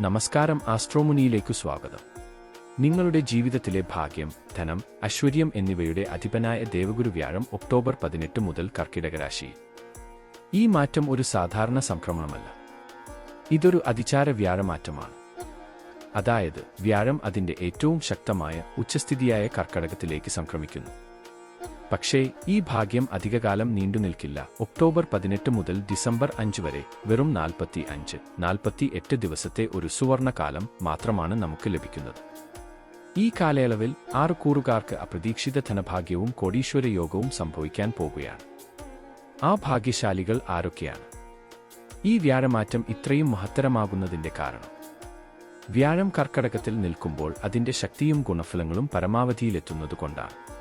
നമസ്കാരം ആസ്ട്രോമുനിയിലേക്ക് സ്വാഗതം. നിങ്ങളുടെ ജീവിതത്തിലെ ഭാഗ്യം ധനം ഐശ്വര്യം എന്നിവയുടെ അധിപനായ ദേവഗുരു വ്യാഴം ഒക്ടോബർ പതിനെട്ട് മുതൽ കർക്കിടക രാശിയിൽ ഈ മാറ്റം ഒരു സാധാരണ സംക്രമണമല്ല. ഇതൊരു അതിചാര വ്യാഴമാറ്റമാണ്. അതായത് വ്യാഴം അതിന്റെ ഏറ്റവും ശക്തമായ ഉച്ചസ്ഥിതിയായ കർക്കടകത്തിലേക്ക് സംക്രമിക്കുന്നു. പക്ഷേ ഈ ഭാഗ്യം അധികകാലം നീണ്ടുനിൽക്കില്ല ഒക്ടോബർ പതിനെട്ട് മുതൽ ഡിസംബർ അഞ്ച് വരെ വെറും നാൽപ്പത്തി അഞ്ച് നാൽപ്പത്തി എട്ട് ദിവസത്തെ ഒരു സുവർണകാലം മാത്രമാണ് നമുക്ക് ലഭിക്കുന്നത്. ഈ കാലയളവിൽ ആറ് കൂറുകാർക്ക് അപ്രതീക്ഷിത ധനഭാഗ്യവും കോടീശ്വര യോഗവും സംഭവിക്കാൻ പോകുകയാണ്. ആ ഭാഗ്യശാലികൾ ആരൊക്കെയാണ്? ഈ വ്യാഴമാറ്റം ഇത്രയും മഹത്തരമാകുന്നതിന്റെ കാരണം. വ്യാഴം കർക്കടകത്തിൽ നിൽക്കുമ്പോൾ അതിന്റെ ശക്തിയും ഗുണഫലങ്ങളും പരമാവധിയിലെത്തുന്നതുകൊണ്ടാണ്.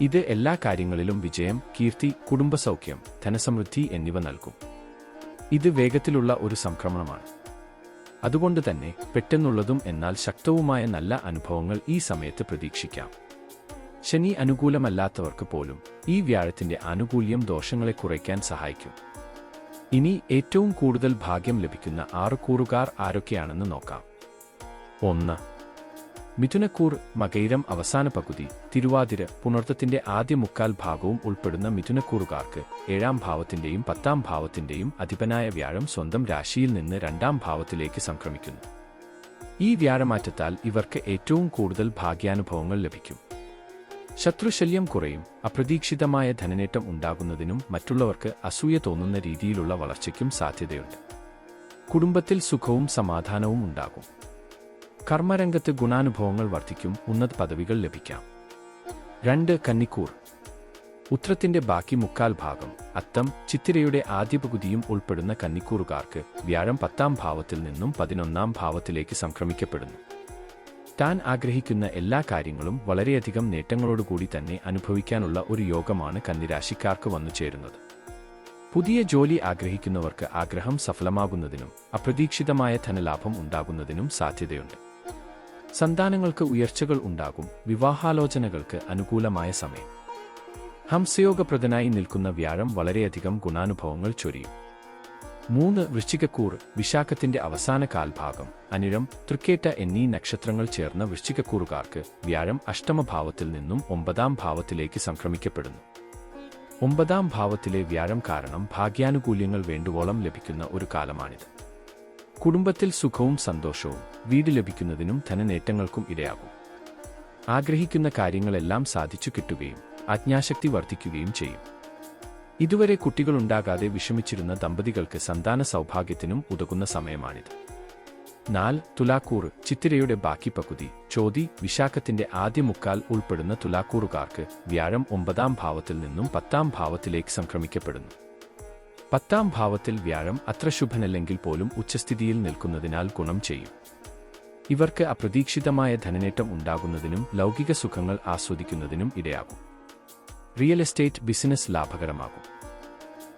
ഇത് എല്ലാ കാര്യങ്ങളിലും വിജയം കീർത്തി കുടുംബസൗഖ്യം ധനസമൃദ്ധി എന്നിവ നൽകും. ഇത് വേഗത്തിലുള്ള ഒരു സംക്രമണമാണ്. അതുകൊണ്ട് തന്നെ പെട്ടെന്നുള്ളതും എന്നാൽ ശക്തവുമായ നല്ല അനുഭവങ്ങൾ ഈ സമയത്ത് പ്രതീക്ഷിക്കാം. ശനി അനുകൂലമല്ലാത്തവർക്ക് പോലും ഈ വ്യാഴത്തിന്റെ ആനുകൂല്യം ദോഷങ്ങളെ കുറയ്ക്കാൻ സഹായിക്കും. ഇനി ഏറ്റവും കൂടുതൽ ഭാഗ്യം ലഭിക്കുന്ന ആറ് കൂറുകാർ ആരൊക്കെയാണെന്ന് നോക്കാം. ഒന്ന് മിഥുനക്കൂർ മകൈരം അവസാന പകുതി തിരുവാതിര പുണർത്തത്തിന്റെ ആദ്യ മുക്കാൽ ഭാഗവും ഉൾപ്പെടുന്ന മിഥുനക്കൂറുകാർക്ക് ഏഴാം ഭാവത്തിന്റെയും പത്താം ഭാവത്തിന്റെയും അധിപനായ വ്യാഴം സ്വന്തം രാശിയിൽ നിന്ന് രണ്ടാം ഭാവത്തിലേക്ക് സംക്രമിക്കുന്നു. ഈ വ്യാഴമാറ്റത്താൽ ഇവർക്ക് ഏറ്റവും കൂടുതൽ ഭാഗ്യാനുഭവങ്ങൾ ലഭിക്കും. ശത്രുശല്യം കുറയും അപ്രതീക്ഷിതമായ ധനനേട്ടം ഉണ്ടാകുന്നതിനും മറ്റുള്ളവർക്ക് അസൂയ തോന്നുന്ന രീതിയിലുള്ള വളർച്ചയ്ക്കും സാധ്യതയുണ്ട്. കുടുംബത്തിൽ സുഖവും സമാധാനവും ഉണ്ടാകും. കർമ്മരംഗത്ത് ഗുണാനുഭവങ്ങൾ വർദ്ധിക്കും ഉന്നത പദവികൾ ലഭിക്കാം. രണ്ട് കന്നിക്കൂർ. ഉത്രത്തിന്റെ ബാക്കി മുക്കാൽ ഭാഗം അത്തം ചിത്തിരയുടെ ആദ്യ പകുതിയും ഉൾപ്പെടുന്ന കന്നിക്കൂറുകാർക്ക് വ്യാഴം പത്താം ഭാവത്തിൽ നിന്നും പതിനൊന്നാം ഭാവത്തിലേക്ക് സംക്രമിക്കപ്പെടുന്നു. താൻ ആഗ്രഹിക്കുന്ന എല്ലാ കാര്യങ്ങളും വളരെയധികം നേട്ടങ്ങളോടുകൂടി തന്നെ അനുഭവിക്കാനുള്ള ഒരു യോഗമാണ് കന്നിരാശിക്കാർക്ക് വന്നു ചേരുന്നത്. പുതിയ ജോലി ആഗ്രഹിക്കുന്നവർക്ക് ആഗ്രഹം സഫലമാകുന്നതിനും അപ്രതീക്ഷിതമായ ധനലാഭം ഉണ്ടാകുന്നതിനും സാധ്യതയുണ്ട്. സന്താനങ്ങൾക്ക് ഉയർച്ചകൾ ഉണ്ടാകും വിവാഹാലോചനകൾക്ക് അനുകൂലമായ സമയം. ഹംസയോഗപ്രദനായി നിൽക്കുന്ന വ്യാഴം വളരെയധികം ഗുണാനുഭവങ്ങൾ ചൊരിയും. മൂന്ന് വൃശ്ചികക്കൂർ വിശാഖത്തിന്റെ അവസാന കാൽഭാഗം അനിഴം തൃക്കേറ്റ എന്നീ നക്ഷത്രങ്ങൾ ചേർന്ന വൃശ്ചികക്കൂറുകാർക്ക് വ്യാഴം അഷ്ടമഭാവത്തിൽ നിന്നും ഒമ്പതാം ഭാവത്തിലേക്ക് സംക്രമിക്കപ്പെടുന്നു. ഒമ്പതാം ഭാവത്തിലെ വ്യാഴം കാരണം ഭാഗ്യാനുകൂല്യങ്ങൾ വേണ്ടുവോളം ലഭിക്കുന്ന ഒരു കാലമാണിത്. കുടുംബത്തിൽ സുഖവും സന്തോഷവും വീട് ലഭിക്കുന്നതിനും ധനനേട്ടങ്ങൾക്കും ഇടയാകും ആഗ്രഹിക്കുന്ന കാര്യങ്ങളെല്ലാം സാധിച്ചു കിട്ടുകയും അജ്ഞാശക്തി വർദ്ധിക്കുകയും ചെയ്യും. ഇതുവരെ കുട്ടികളുണ്ടാകാതെ വിഷമിച്ചിരുന്ന ദമ്പതികൾക്ക് സന്താന സൗഭാഗ്യത്തിനും ഉതകുന്ന സമയമാണിത്. നാൽ തുലാക്കൂർ ചിത്തിരയുടെ ബാക്കി പകുതി ചോതി വിശാഖത്തിന്റെ ആദ്യ മുക്കാൽ ഉൾപ്പെടുന്ന തുലാക്കൂറുകാർക്ക് വ്യാഴം ഒമ്പതാം ഭാവത്തിൽ നിന്നും പത്താം ഭാവത്തിലേക്ക് സംക്രമിക്കപ്പെടുന്നു. പത്താം ഭാവത്തിൽ വ്യാഴം അത്ര ശുഭനല്ലെങ്കിൽ പോലും ഉച്ചസ്ഥിതിയിൽ നിൽക്കുന്നതിനാൽ ഗുണം ചെയ്യും. ഇവർക്ക് അപ്രതീക്ഷിതമായ ധനനേട്ടം ഉണ്ടാകുന്നതിനും ലൗകിക സുഖങ്ങൾ ആസ്വദിക്കുന്നതിനും ഇടയാകും. റിയൽ എസ്റ്റേറ്റ് ബിസിനസ് ലാഭകരമാകും.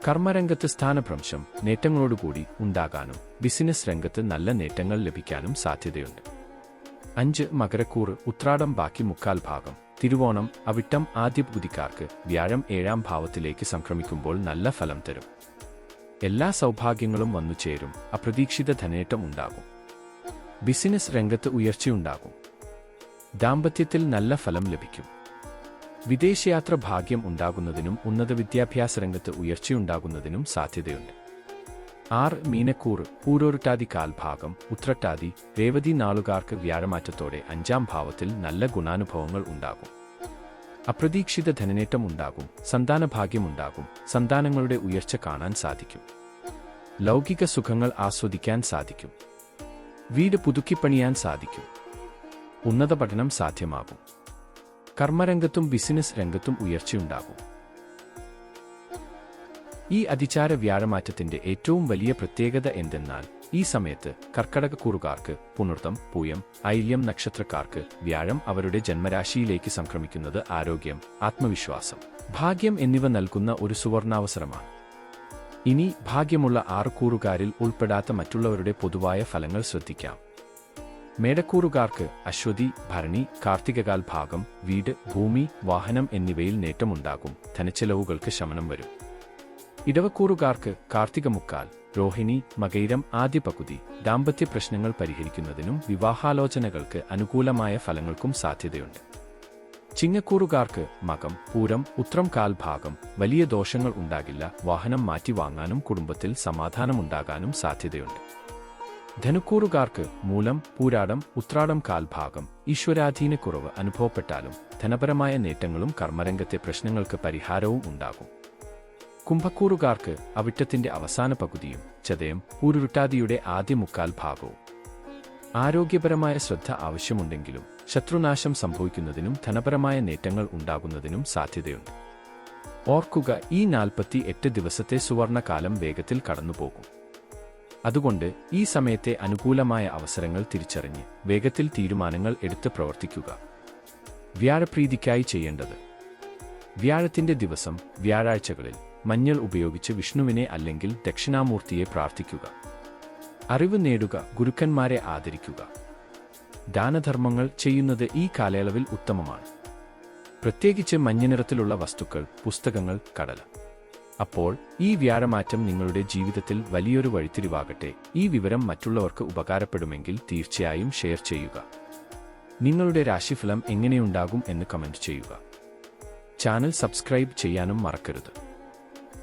കർമ്മരംഗത്ത് സ്ഥാനഭ്രംശം നേട്ടങ്ങളോടുകൂടി ഉണ്ടാകാനും ബിസിനസ് രംഗത്ത് നല്ല നേട്ടങ്ങൾ ലഭിക്കാനും സാധ്യതയുണ്ട്. അഞ്ച് മകരക്കൂർ ഉത്രാടം ബാക്കി മുക്കാൽ ഭാഗം. തിരുവോണം അവിട്ടം ആദ്യ പുതിക്കാർക്ക് വ്യാഴം ഏഴാം ഭാവത്തിലേക്ക് സംക്രമിക്കുമ്പോൾ നല്ല ഫലം തരും. എല്ലാ സൗഭാഗ്യങ്ങളും വന്നു ചേരും. അപ്രതീക്ഷിത ധനേട്ടം ഉണ്ടാകും. ബിസിനസ് രംഗത്ത് ഉയർച്ചയുണ്ടാകും ദാമ്പത്യത്തിൽ നല്ല ഫലം ലഭിക്കും. വിദേശയാത്ര ഭാഗ്യം ഉണ്ടാകുന്നതിനും ഉന്നത വിദ്യാഭ്യാസ രംഗത്ത് ഉയർച്ചയുണ്ടാകുന്നതിനും സാധ്യതയുണ്ട്. ആർ മീനക്കൂർ പൂരോരുട്ടാതി കാൽഭാഗം ഉത്രട്ടാതി രേവതി നാളുകാർക്ക് വ്യാഴമാറ്റത്തോടെ അഞ്ചാം ഭാവത്തിൽ നല്ല ഗുണാനുഭവങ്ങൾ ഉണ്ടാകും. അപ്രതീക്ഷിത ധനനേറ്റം ഉണ്ടാകും സന്താന ഭാഗ്യമുണ്ടാകും സന്താനങ്ങളുടെ ഉയർച്ച കാണാൻ സാധിക്കും. ലൗകിക സുഖങ്ങൾ ആസ്വദിക്കാൻ സാധിക്കും. വീട് പുതുക്കിപ്പണിയാൻ സാധിക്കും. ഉന്നത പഠനം സാധ്യമാകും. കർമ്മരംഗത്തും ബിസിനസ് രംഗത്തും ഉയർച്ചയുണ്ടാകും. ഈ അതിചാര വ്യാഴമാറ്റത്തിന്റെ ഏറ്റവും വലിയ പ്രത്യേകത എന്തെന്നാൽ ഈ സമയത്ത് കർക്കടകക്കൂറുകാർക്ക് പുണർത്തം പൂയം ഐല്യം നക്ഷത്രക്കാർക്ക് വ്യാഴം അവരുടെ ജന്മരാശിയിലേക്ക് സംക്രമിക്കുന്നത് ആരോഗ്യം ആത്മവിശ്വാസം ഭാഗ്യം എന്നിവ നൽകുന്ന ഒരു സുവർണാവസരമാണ്. ഇനി ഭാഗ്യമുള്ള ആറ് കൂറുകാരിൽ ഉൾപ്പെടാത്ത മറ്റുള്ളവരുടെ പൊതുവായ ഫലങ്ങൾ ശ്രദ്ധിക്കാം. മേടക്കൂറുകാർക്ക് അശ്വതി ഭരണി കാർത്തികകാൽ ഭാഗം വീട് ഭൂമി വാഹനം എന്നിവയിൽ നേട്ടമുണ്ടാകും ധനച്ചെലവുകൾക്ക് ശമനം വരും. ഇടവക്കൂറുകാർക്ക് കാർത്തിക മുക്കാൽ രോഹിണി മകൈരം ആദ്യ പകുതി ദാമ്പത്യ പ്രശ്നങ്ങൾ പരിഹരിക്കുന്നതിനും വിവാഹാലോചനകൾക്ക് അനുകൂലമായ ഫലങ്ങൾക്കും സാധ്യതയുണ്ട്. ചിങ്ങക്കൂറുകാർക്ക് മകം പൂരം ഉത്രം കാൽഭാഗം വലിയ ദോഷങ്ങൾ ഉണ്ടാകില്ല വാഹനം മാറ്റി വാങ്ങാനും കുടുംബത്തിൽ സമാധാനമുണ്ടാകാനും സാധ്യതയുണ്ട്. ധനുക്കൂറുകാർക്ക് മൂലം പൂരാടം ഉത്രാടം കാൽഭാഗം ഈശ്വരാധീനക്കുറവ് അനുഭവപ്പെട്ടാലും ധനപരമായ നേട്ടങ്ങളും കർമ്മരംഗത്തെ പ്രശ്നങ്ങൾക്ക് പരിഹാരവും ഉണ്ടാകും. കുംഭക്കൂറുകാർക്ക് അവിട്ടത്തിന്റെ അവസാന പകുതിയും ചതയം ഊരുരുട്ടാതിയുടെ ആദ്യ മുക്കാൽ ഭാഗവും. ആരോഗ്യപരമായ ശ്രദ്ധ ആവശ്യമുണ്ടെങ്കിലും ശത്രുനാശം സംഭവിക്കുന്നതിനും ധനപരമായ നേട്ടങ്ങൾ ഉണ്ടാകുന്നതിനും സാധ്യതയുണ്ട്. ഓർക്കുക ഈ നാൽപ്പത്തി എട്ട് ദിവസത്തെ സുവർണകാലം വേഗത്തിൽ കടന്നുപോകും. അതുകൊണ്ട് ഈ സമയത്തെ അനുകൂലമായ അവസരങ്ങൾ തിരിച്ചറിഞ്ഞ് വേഗത്തിൽ തീരുമാനങ്ങൾ എടുത്ത് പ്രവർത്തിക്കുക. വ്യാഴപ്രീതിക്കായി ചെയ്യേണ്ടത്. വ്യാഴത്തിന്റെ ദിവസം വ്യാഴാഴ്ചകളിൽ മഞ്ഞൾ ഉപയോഗിച്ച് വിഷ്ണുവിനെ അല്ലെങ്കിൽ ദക്ഷിണാമൂർത്തിയെ പ്രാർത്ഥിക്കുക. അറിവ് നേടുക ഗുരുക്കന്മാരെ ആദരിക്കുക. ദാനധർമ്മങ്ങൾ ചെയ്യുന്നത് ഈ കാലയളവിൽ ഉത്തമമാണ്. പ്രത്യേകിച്ച് മഞ്ഞനിറത്തിലുള്ള വസ്തുക്കൾ പുസ്തകങ്ങൾ കടല. അപ്പോൾ ഈ വ്യാഴമാറ്റം നിങ്ങളുടെ ജീവിതത്തിൽ വലിയൊരു വഴിത്തിരിവാകട്ടെ. ഈ വിവരം മറ്റുള്ളവർക്ക് ഉപകാരപ്പെടുമെങ്കിൽ തീർച്ചയായും ഷെയർ ചെയ്യുക. നിങ്ങളുടെ രാശിഫലം എങ്ങനെയുണ്ടാകും എന്ന് കമന്റ് ചെയ്യുക. ചാനൽ സബ്സ്ക്രൈബ് ചെയ്യാനും മറക്കരുത്.